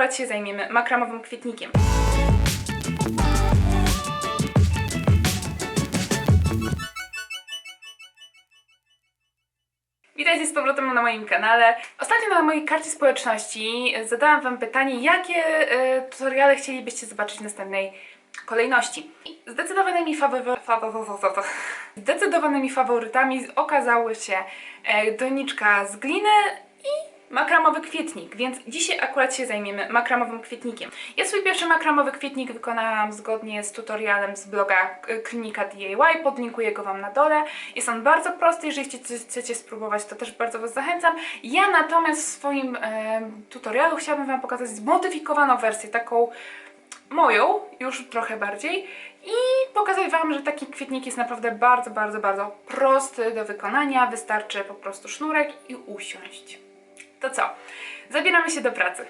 akurat się zajmiemy makramowym kwietnikiem. Witajcie z powrotem na moim kanale. Ostatnio na mojej karcie społeczności zadałam Wam pytanie, jakie e, tutoriale chcielibyście zobaczyć w następnej kolejności. Zdecydowanymi, fawory... Zdecydowanymi faworytami okazały się e, doniczka z gliny makramowy kwietnik, więc dzisiaj akurat się zajmiemy makramowym kwietnikiem. Ja swój pierwszy makramowy kwietnik wykonałam zgodnie z tutorialem z bloga Klinika DIY, podlinkuję go Wam na dole. Jest on bardzo prosty, jeżeli chcecie, chcecie spróbować, to też bardzo Was zachęcam. Ja natomiast w swoim e, tutorialu chciałabym Wam pokazać zmodyfikowaną wersję, taką moją, już trochę bardziej i pokazać Wam, że taki kwietnik jest naprawdę bardzo, bardzo, bardzo prosty do wykonania. Wystarczy po prostu sznurek i usiąść. To co? Zabieramy się do pracy.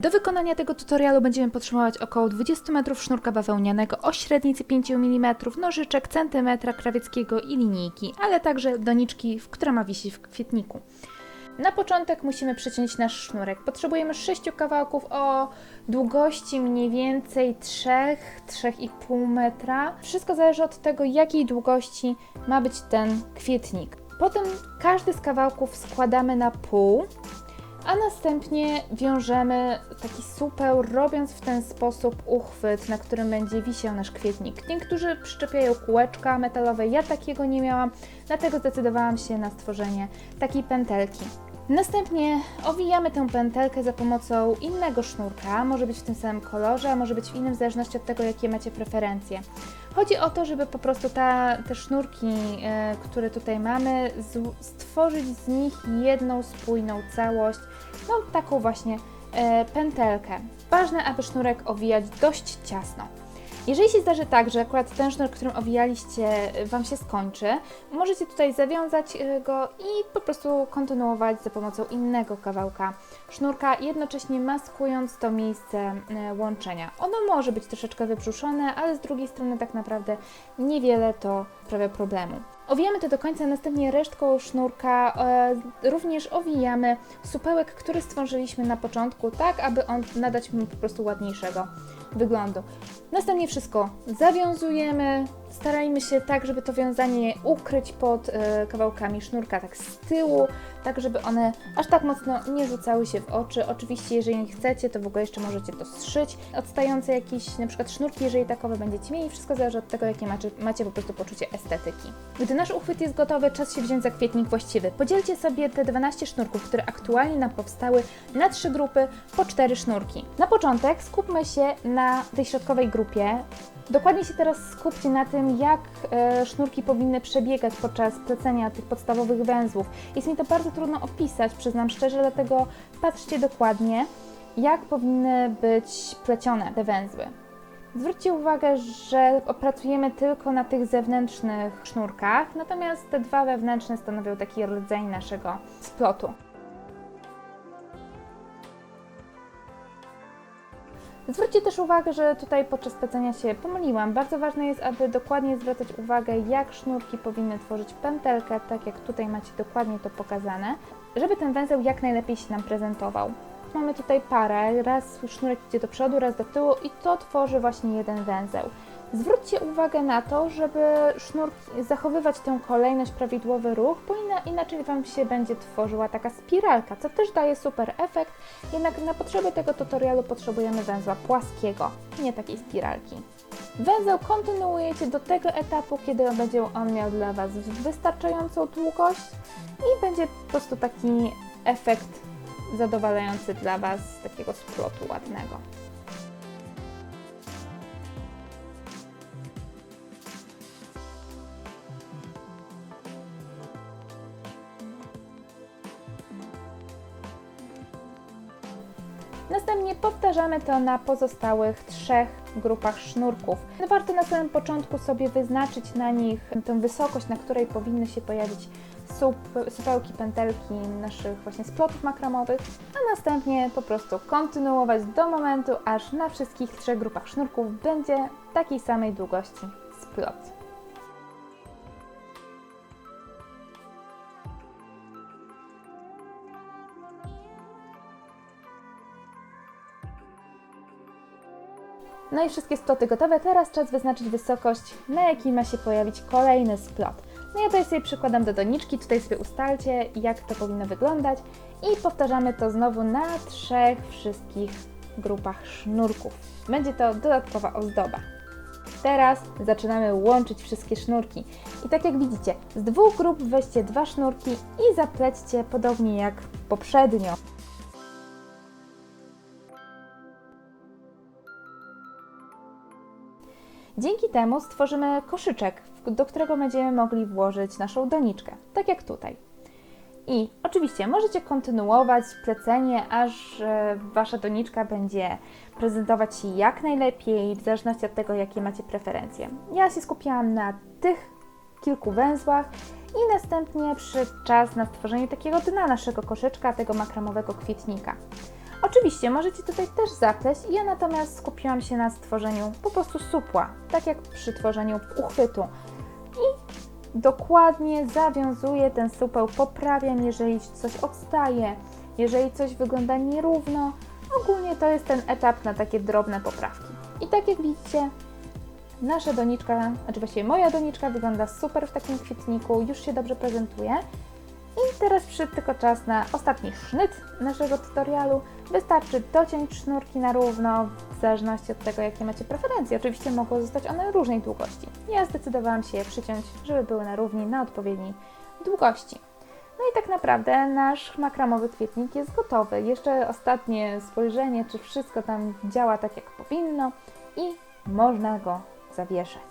Do wykonania tego tutorialu będziemy potrzebować około 20 metrów sznurka bawełnianego o średnicy 5 mm, nożyczek, centymetra krawieckiego i linijki, ale także doniczki, która ma wisieć w kwietniku. Na początek musimy przeciąć nasz sznurek. Potrzebujemy 6 kawałków o długości mniej więcej 3-3,5 metra. Wszystko zależy od tego, jakiej długości ma być ten kwietnik. Potem każdy z kawałków składamy na pół a następnie wiążemy taki supeł, robiąc w ten sposób uchwyt, na którym będzie wisiał nasz kwietnik. Niektórzy przyczepiają kółeczka metalowe, ja takiego nie miałam, dlatego zdecydowałam się na stworzenie takiej pętelki. Następnie owijamy tę pętelkę za pomocą innego sznurka, może być w tym samym kolorze, a może być w innym, w zależności od tego, jakie macie preferencje. Chodzi o to, żeby po prostu ta, te sznurki, e, które tutaj mamy, z, stworzyć z nich jedną spójną całość, no taką właśnie e, pętelkę. Ważne, aby sznurek owijać dość ciasno. Jeżeli się zdarzy tak, że akurat ten sznur, którym owijaliście, e, Wam się skończy, możecie tutaj zawiązać e, go i po prostu kontynuować za pomocą innego kawałka sznurka, jednocześnie maskując to miejsce e, łączenia. Ono może być troszeczkę wybrzuszone, ale z drugiej strony tak naprawdę niewiele to sprawia problemu. Owijamy to do końca, następnie resztką sznurka e, również owijamy supełek, który stworzyliśmy na początku, tak aby on nadać mu po prostu ładniejszego wyglądu. Następnie wszystko zawiązujemy, starajmy się tak, żeby to wiązanie ukryć pod e, kawałkami sznurka, tak z tyłu, tak żeby one aż tak mocno nie rzucały się w oczy. Oczywiście, jeżeli chcecie, to w ogóle jeszcze możecie to zszyć. Odstające jakieś na przykład sznurki, jeżeli takowe będziecie mieli, wszystko zależy od tego, jakie macie, macie po prostu poczucie estetyki. Gdy nasz uchwyt jest gotowy, czas się wziąć za kwietnik właściwy. Podzielcie sobie te 12 sznurków, które aktualnie nam powstały, na trzy grupy po cztery sznurki. Na początek skupmy się na tej środkowej grupie. Dokładnie się teraz skupcie na tym, jak e, sznurki powinny przebiegać podczas plecenia tych podstawowych węzłów. Jest mi to bardzo trudno opisać, przyznam szczerze, dlatego patrzcie dokładnie, jak powinny być plecione te węzły. Zwróćcie uwagę, że opracujemy tylko na tych zewnętrznych sznurkach, natomiast te dwa wewnętrzne stanowią taki rdzeń naszego splotu. Zwróćcie też uwagę, że tutaj podczas plecenia się pomyliłam. Bardzo ważne jest, aby dokładnie zwracać uwagę, jak sznurki powinny tworzyć pętelkę, tak jak tutaj macie dokładnie to pokazane, żeby ten węzeł jak najlepiej się nam prezentował. Mamy tutaj parę, raz sznurek idzie do przodu, raz do tyłu i to tworzy właśnie jeden węzeł. Zwróćcie uwagę na to, żeby sznur zachowywać tę kolejność, prawidłowy ruch, bo ina- inaczej Wam się będzie tworzyła taka spiralka, co też daje super efekt, jednak na potrzeby tego tutorialu potrzebujemy węzła płaskiego, nie takiej spiralki. Węzeł kontynuujecie do tego etapu, kiedy będzie on miał dla Was wystarczającą długość i będzie po prostu taki efekt zadowalający dla Was takiego splotu ładnego. Następnie powtarzamy to na pozostałych trzech grupach sznurków. Warto na samym początku sobie wyznaczyć na nich tę wysokość, na której powinny się pojawić sup, supełki, pętelki naszych właśnie splotów makramowych, a następnie po prostu kontynuować do momentu, aż na wszystkich trzech grupach sznurków będzie takiej samej długości splot. No i wszystkie sploty gotowe, teraz czas wyznaczyć wysokość, na jakiej ma się pojawić kolejny splot. No ja tutaj sobie przykładam do doniczki, tutaj sobie ustalcie jak to powinno wyglądać i powtarzamy to znowu na trzech wszystkich grupach sznurków. Będzie to dodatkowa ozdoba. Teraz zaczynamy łączyć wszystkie sznurki. I tak jak widzicie, z dwóch grup weźcie dwa sznurki i zaplećcie podobnie jak poprzednio. Dzięki temu stworzymy koszyczek, do którego będziemy mogli włożyć naszą doniczkę, tak jak tutaj. I oczywiście możecie kontynuować plecenie, aż e, Wasza doniczka będzie prezentować się jak najlepiej, w zależności od tego, jakie macie preferencje. Ja się skupiłam na tych kilku węzłach i następnie przyszedł czas na stworzenie takiego dna naszego koszyczka, tego makramowego kwietnika. Oczywiście możecie tutaj też zapleść, ja natomiast skupiłam się na stworzeniu po prostu supła, tak jak przy tworzeniu uchwytu. I dokładnie zawiązuję ten supeł, poprawiam, jeżeli coś odstaje, jeżeli coś wygląda nierówno. Ogólnie to jest ten etap na takie drobne poprawki. I tak jak widzicie, nasza doniczka, znaczy właściwie moja doniczka wygląda super w takim kwietniku, już się dobrze prezentuje. I teraz przyszedł tylko czas na ostatni sznyt naszego tutorialu. Wystarczy dociąć sznurki na równo, w zależności od tego, jakie macie preferencje. Oczywiście mogą zostać one różnej długości. Ja zdecydowałam się je przyciąć, żeby były na równi, na odpowiedniej długości. No i tak naprawdę nasz makramowy kwietnik jest gotowy. Jeszcze ostatnie spojrzenie, czy wszystko tam działa tak, jak powinno i można go zawieszać.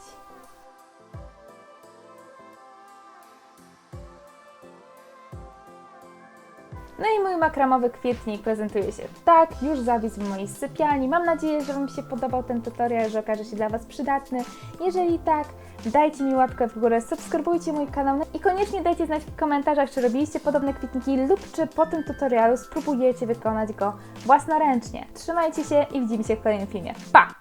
No i mój makramowy kwietnik prezentuje się tak, już zawisł w mojej sypialni. Mam nadzieję, że Wam się podobał ten tutorial, że okaże się dla Was przydatny. Jeżeli tak, dajcie mi łapkę w górę, subskrybujcie mój kanał no i koniecznie dajcie znać w komentarzach, czy robiliście podobne kwietniki lub czy po tym tutorialu spróbujecie wykonać go własnoręcznie. Trzymajcie się i widzimy się w kolejnym filmie. Pa!